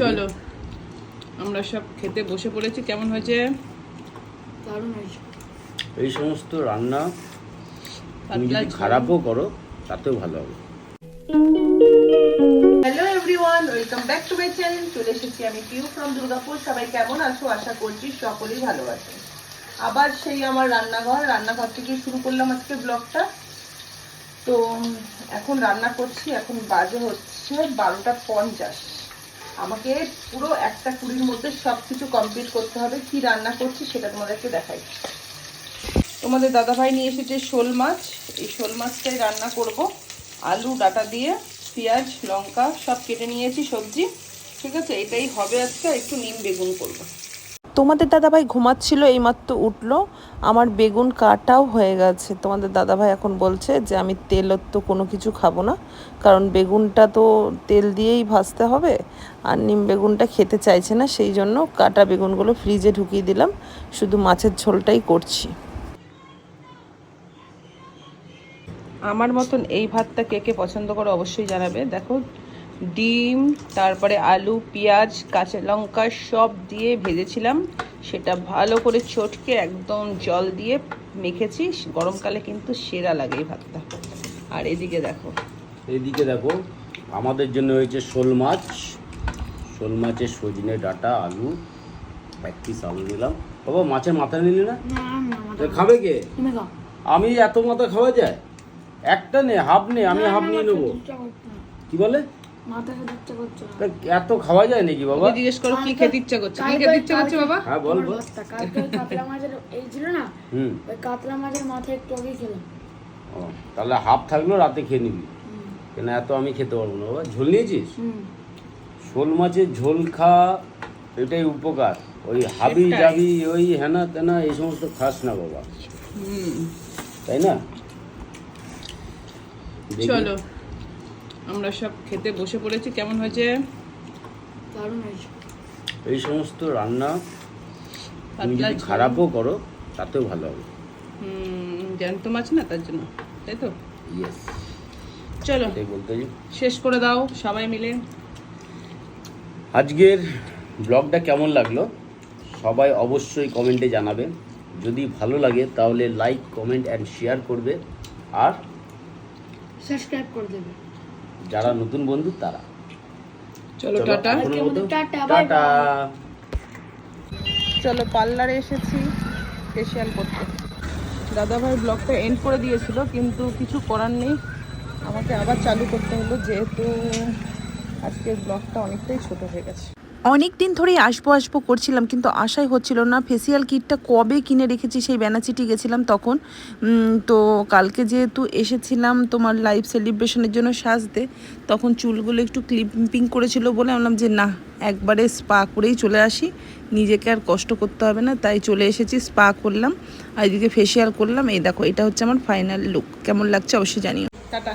চলো আমরা সব খেতে বসে পড়েছি কেমন হয়েছে? দারুণ হয়েছে। এই সমস্ত রান্না তুমি যদি খারাপও করো তাতেও ভালো হবে। Hello everyone welcome back to my channel চলে এসেছি আমি পিউ ফ্রম দুর্গাপুর সবাই কেমন আছো? আশা করছি সকলেই ভালো আছে। আবার সেই আমার রান্নাঘর রান্নাঘর থেকে শুরু করলাম আজকে ব্লগটা তো এখন রান্না করছি এখন বাজে হচ্ছে বারোটা পঞ্চাশ। আমাকে পুরো একটা কুড়ির মধ্যে সব কিছু কমপ্লিট করতে হবে, কি রান্না করছি সেটা তোমাদেরকে দেখাই। তোমাদের দাদাভাই নিয়ে এসেছে শোল মাছ। এই শোল মাছটাই রান্না করব। আলু, ডাটা দিয়ে, পেঁয়াজ, লঙ্কা, সব কেটে নিয়েছি সবজি। ঠিক আছে, এটাই হবে আজকে। একটু নিম বেগুন করব। তোমাদের দাদাভাই ঘুমাচ্ছিল, এইমাত্র উঠল। আমার বেগুন কাটাও হয়ে গেছে। তোমাদের দাদাভাই এখন বলছে যে, আমি তেলত তো কোনো কিছু খাব না। কারণ বেগুনটা তো তেল দিয়েই ভাজতে হবে। আর নিম বেগুনটা খেতে চাইছে না, সেই জন্য কাটা বেগুনগুলো ফ্রিজে ঢুকিয়ে দিলাম। শুধু মাছের ঝোলটাই করছি। আমার মতন এই ভাতটা কে কে পছন্দ করো অবশ্যই জানাবে। দেখো ডিম তারপরে আলু পেঁয়াজ কাঁচা লঙ্কা সব দিয়ে ভেজেছিলাম। সেটা ভালো করে চটকে একদম জল দিয়ে মেখেছি। গরমকালে কিন্তু সেরা লাগে এই ভাতটা। আর এদিকে দেখো। এদিকে দেখো আমাদের জন্য হয়েছে শোল মাছ। শোল মাছের সজনে ডাটা আলু এক পিস আলু নিলাম। বাবা মাছের মাথা নিলি না? না না তো খাবে কে? আমি এত মাথা খাওয়া যায়? একটা নে হাফ নে আমি হাফ নিয়ে নেব। কি বলে? মাথা খেতে ইচ্ছা করছে এত খাওয়া যায় নাকি বাবা? জিজ্ঞেস করো কি খেতে ইচ্ছা করছে? কি খেতে ইচ্ছা করছে বাবা? হ্যাঁ বল বল। কাতলা মাছের এই ছিল না? হুম। ওই কাতলা মাছের মাথা একটু আগে খেলাম। ও তাহলে হাফ থাকলেও রাতে খেয়ে নিবি। কেন এত আমি খেতে পারব না বাবা? ঝোল নিয়েছিস? হুম। শোল মাছের ঝোল খা এটাই উপকার। ওই হাবি জাবি ওই হেনা তেনা এই সমস্ত খাস না বাবা। তাই না? চলো। আমরা সব খেতে বসে পড়েছি। কেমন হয়েছে? দারুণ হয়েছে। এই সমস্ত রান্না তুমি পাতলা যদি খারাপও করো তাতেও ভালো হবে। হুম জ্যান্ত মাছ না তার জন্য? তাই তো? ইয়েস চলো। শেষ করে দাও সবাই মিলে। আজকের ব্লগটা কেমন লাগল? সবাই অবশ্যই কমেন্টে জানাবে। যদি ভালো লাগে তাহলে লাইক কমেন্ট অ্যান্ড শেয়ার করবে। আর সাবস্ক্রাইব করে দেবে। যারা নতুন বন্ধু তারা। চলো টাটা, টাটা চলো পার্লারে এসেছি ফেসিয়াল করতে। দাদাভাই ব্লগটা এন্ড করে দিয়েছিল কিন্তু কিছু করার নেই। আমাকে আবার চালু করতে হলো যেহেতু আজকের ব্লগটা অনেকটাই ছোট হয়ে গেছে। অনেক দিন ধরেই আসব আসব করছিলাম, কিন্তু আশাই হচ্ছিল না। ফেসিয়াল কিটটা কবে কিনে রেখেছি সেই বেনাচিটি গেছিলাম তখন। তো কালকে যেহেতু এসেছিলাম তোমার লাইভ সেলিব্রেশনের জন্য সাজতে, তখন চুলগুলো একটু ক্লিপিং করেছিল বলে বললাম যে না, একবারে স্পা করেই চলে আসি। নিজেকে আর কষ্ট করতে হবে না, তাই চলে এসেছি স্পা করলাম। আর এদিকে ফেসিয়াল করলাম। এই দেখো, এটা হচ্ছে আমার ফাইনাল লুক কেমন লাগছে অবশ্যই জানিও। টাটা।